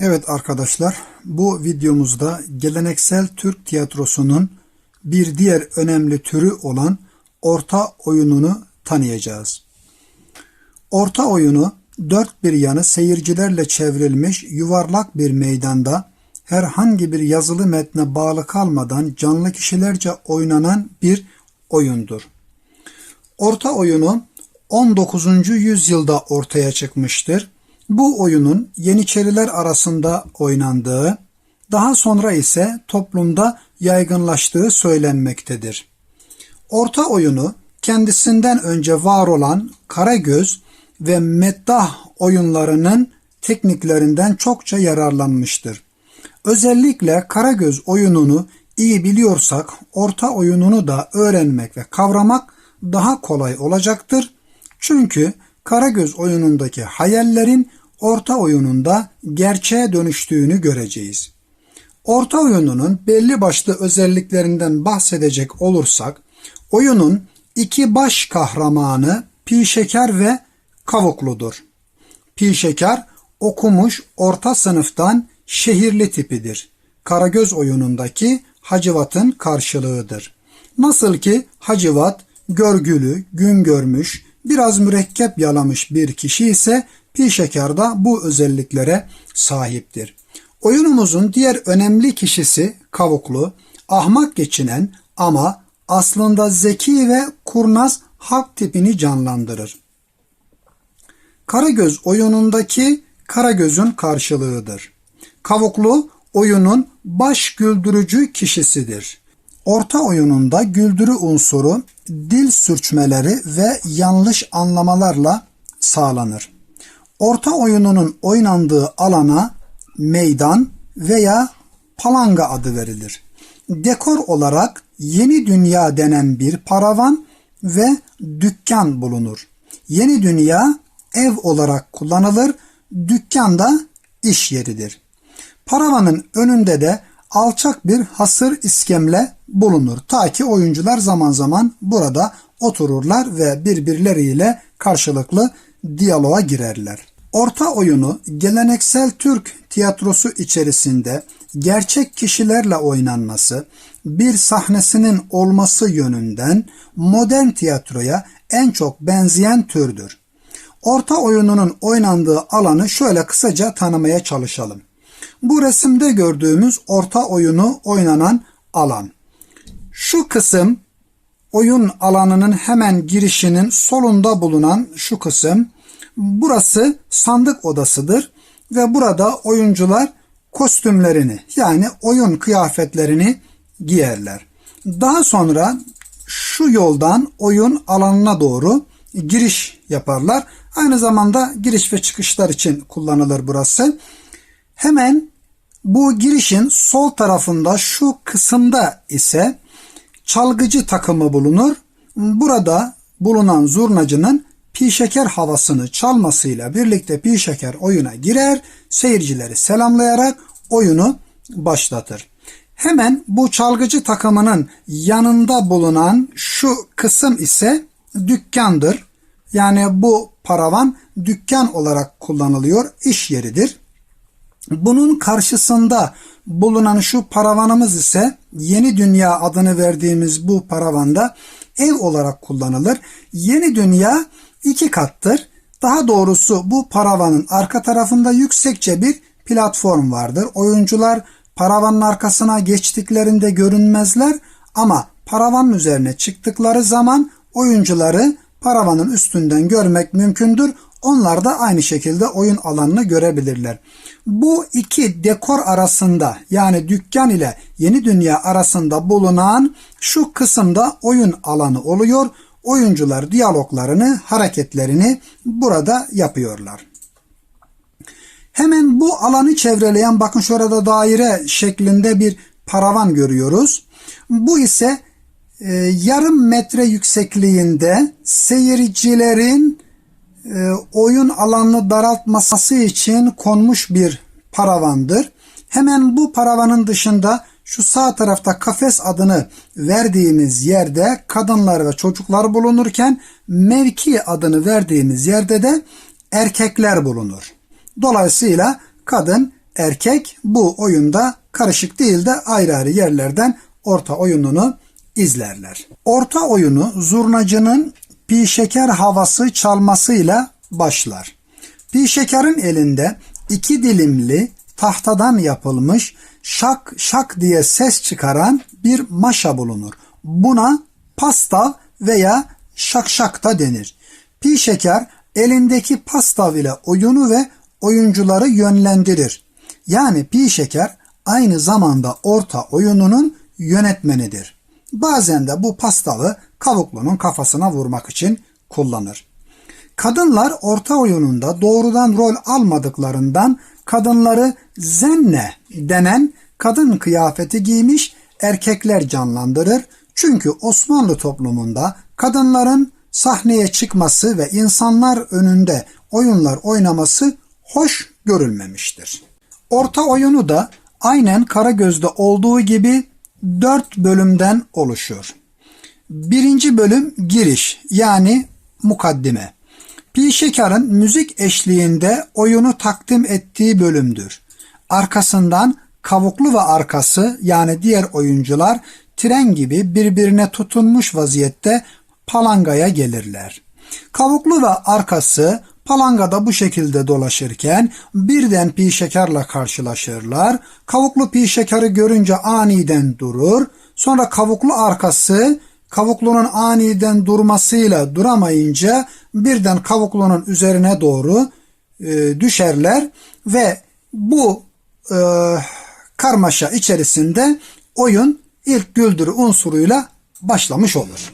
Evet arkadaşlar, bu videomuzda geleneksel Türk tiyatrosunun bir diğer önemli türü olan orta oyununu tanıyacağız. Orta oyunu dört bir yanı seyircilerle çevrilmiş yuvarlak bir meydanda herhangi bir yazılı metne bağlı kalmadan canlı kişilerce oynanan bir oyundur. Orta oyunu 19. yüzyılda ortaya çıkmıştır. Bu oyunun Yeniçeriler arasında oynandığı, daha sonra ise toplumda yaygınlaştığı söylenmektedir. Orta oyunu kendisinden önce var olan Karagöz ve Meddah oyunlarının tekniklerinden çokça yararlanmıştır. Özellikle Karagöz oyununu iyi biliyorsak orta oyununu da öğrenmek ve kavramak daha kolay olacaktır. Çünkü Karagöz oyunundaki hayallerin orta oyununda gerçeğe dönüştüğünü göreceğiz. Orta oyununun belli başlı özelliklerinden bahsedecek olursak, oyunun iki baş kahramanı Pişekar ve Kavukludur. Pişekar okumuş orta sınıftan şehirli tipidir. Karagöz oyunundaki Hacivat'ın karşılığıdır. Nasıl ki Hacivat görgülü, gün görmüş, biraz mürekkep yalamış bir kişi ise Pişekar da bu özelliklere sahiptir. Oyunumuzun diğer önemli kişisi Kavuklu, ahmak geçinen ama aslında zeki ve kurnaz halk tipini canlandırır. Karagöz oyunundaki Karagöz'ün karşılığıdır. Kavuklu oyunun baş güldürücü kişisidir. Orta oyununda güldürü unsuru dil sürçmeleri ve yanlış anlamalarla sağlanır. Orta oyununun oynandığı alana meydan veya palanga adı verilir. Dekor olarak Yeni Dünya denen bir paravan ve dükkan bulunur. Yeni Dünya ev olarak kullanılır, dükkan da iş yeridir. Paravanın önünde de alçak bir hasır iskemle bulunur. Ta ki oyuncular zaman zaman burada otururlar ve birbirleriyle karşılıklı diyaloğa girerler. Orta oyunu geleneksel Türk tiyatrosu içerisinde gerçek kişilerle oynanması, bir sahnesinin olması yönünden modern tiyatroya en çok benzeyen türdür. Orta oyununun oynandığı alanı şöyle kısaca tanımaya çalışalım. Bu resimde gördüğümüz orta oyunu oynanan alan. Şu kısım oyun alanının hemen girişinin solunda bulunan şu kısım burası sandık odasıdır ve burada oyuncular kostümlerini yani oyun kıyafetlerini giyerler. Daha sonra şu yoldan oyun alanına doğru giriş yaparlar. Aynı zamanda giriş ve çıkışlar için kullanılır burası. Hemen bu girişin sol tarafında şu kısımda ise çalgıcı takımı bulunur. Burada bulunan zurnacının pi şeker havasını çalmasıyla birlikte pi şeker oyuna girer, seyircileri selamlayarak oyunu başlatır. Hemen bu çalgıcı takımının yanında bulunan şu kısım ise dükkandır. Yani bu paravan dükkan olarak kullanılıyor, iş yeridir. Bunun karşısında bulunan şu paravanımız ise Yeni Dünya adını verdiğimiz bu paravanda ev olarak kullanılır. Yeni Dünya iki kattır. Daha doğrusu bu paravanın arka tarafında yüksekçe bir platform vardır. Oyuncular paravanın arkasına geçtiklerinde görünmezler ama paravanın üzerine çıktıkları zaman oyuncuları paravanın üstünden görmek mümkündür. Onlar da aynı şekilde oyun alanını görebilirler. Bu iki dekor arasında yani dükkan ile yeni dünya arasında bulunan şu kısımda oyun alanı oluyor. Oyuncular diyaloglarını, hareketlerini burada yapıyorlar. Hemen bu alanı çevreleyen bakın şurada daire şeklinde bir paravan görüyoruz. Bu ise e, yarım metre yüksekliğinde seyircilerin e, oyun alanını daraltması için konmuş bir paravandır. Hemen bu paravanın dışında şu sağ tarafta kafes adını verdiğimiz yerde kadınlar ve çocuklar bulunurken mevki adını verdiğimiz yerde de erkekler bulunur. Dolayısıyla kadın erkek bu oyunda karışık değil de ayrı ayrı yerlerden orta oyununu izlerler. Orta oyunu zurnacının pi şeker havası çalmasıyla başlar. Pi şekerin elinde iki dilimli tahtadan yapılmış şak şak diye ses çıkaran bir maşa bulunur. Buna pasta veya şakşak da denir. Pi şeker elindeki pastav ile oyunu ve oyuncuları yönlendirir. Yani pi şeker aynı zamanda orta oyununun yönetmenidir. Bazen de bu pastavı kavuklunun kafasına vurmak için kullanır. Kadınlar orta oyununda doğrudan rol almadıklarından kadınları zenne denen kadın kıyafeti giymiş erkekler canlandırır. Çünkü Osmanlı toplumunda kadınların sahneye çıkması ve insanlar önünde oyunlar oynaması hoş görülmemiştir. Orta oyunu da aynen Karagöz'de olduğu gibi dört bölümden oluşur. Birinci bölüm giriş yani mukaddime. Pi Şeker'in müzik eşliğinde oyunu takdim ettiği bölümdür. Arkasından kavuklu ve arkası yani diğer oyuncular tren gibi birbirine tutunmuş vaziyette palangaya gelirler. Kavuklu ve arkası palangada bu şekilde dolaşırken birden pi şekerle karşılaşırlar. Kavuklu pi şekeri görünce aniden durur. Sonra kavuklu arkası kavuklunun aniden durmasıyla duramayınca birden kavuklunun üzerine doğru e, düşerler ve bu e, karmaşa içerisinde oyun ilk güldürü unsuruyla başlamış olur.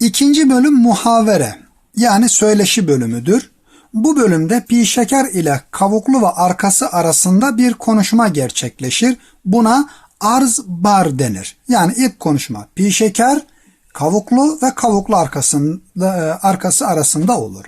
İkinci bölüm muhavere yani söyleşi bölümüdür. Bu bölümde pi şeker ile kavuklu ve arkası arasında bir konuşma gerçekleşir. Buna arz bar denir. Yani ilk konuşma pi şeker, kavuklu ve kavuklu arkasında, e, arkası arasında olur.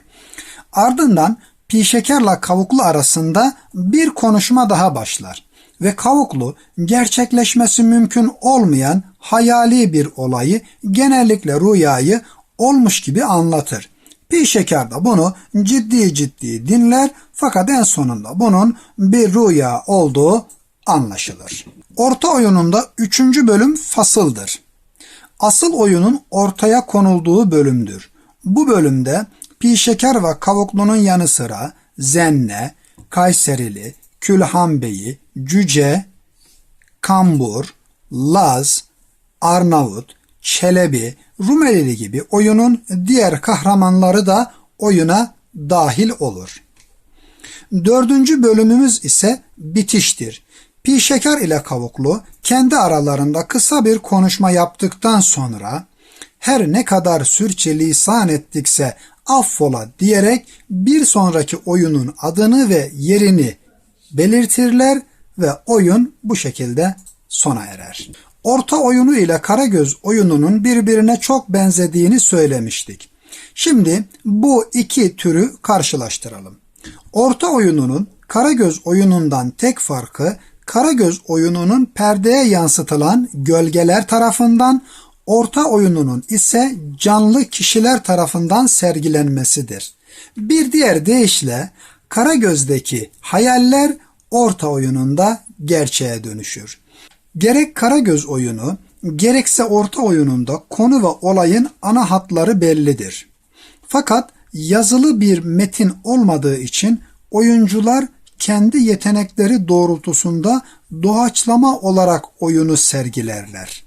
Ardından pi şekerle kavuklu arasında bir konuşma daha başlar ve kavuklu gerçekleşmesi mümkün olmayan hayali bir olayı genellikle rüyayı olmuş gibi anlatır. Pi şeker de bunu ciddi ciddi dinler fakat en sonunda bunun bir rüya olduğu anlaşılır. Orta oyununda üçüncü bölüm fasıldır. Asıl oyunun ortaya konulduğu bölümdür. Bu bölümde pi şeker ve kavuklunun yanı sıra Zenne, Kayserili, Külhan Bey'i, Cüce, Kambur, Laz, Arnavut, Çelebi, Rumelili gibi oyunun diğer kahramanları da oyuna dahil olur. Dördüncü bölümümüz ise bitiştir. Pi şeker ile kavuklu kendi aralarında kısa bir konuşma yaptıktan sonra her ne kadar sürçülisan ettikse affola diyerek bir sonraki oyunun adını ve yerini belirtirler ve oyun bu şekilde sona erer. Orta oyunu ile Karagöz oyununun birbirine çok benzediğini söylemiştik. Şimdi bu iki türü karşılaştıralım. Orta oyununun Karagöz oyunundan tek farkı Karagöz oyununun perdeye yansıtılan gölgeler tarafından, orta oyununun ise canlı kişiler tarafından sergilenmesidir. Bir diğer deyişle Karagöz'deki hayaller orta oyununda gerçeğe dönüşür. Gerek Karagöz oyunu, gerekse orta oyununda konu ve olayın ana hatları bellidir. Fakat yazılı bir metin olmadığı için oyuncular kendi yetenekleri doğrultusunda doğaçlama olarak oyunu sergilerler.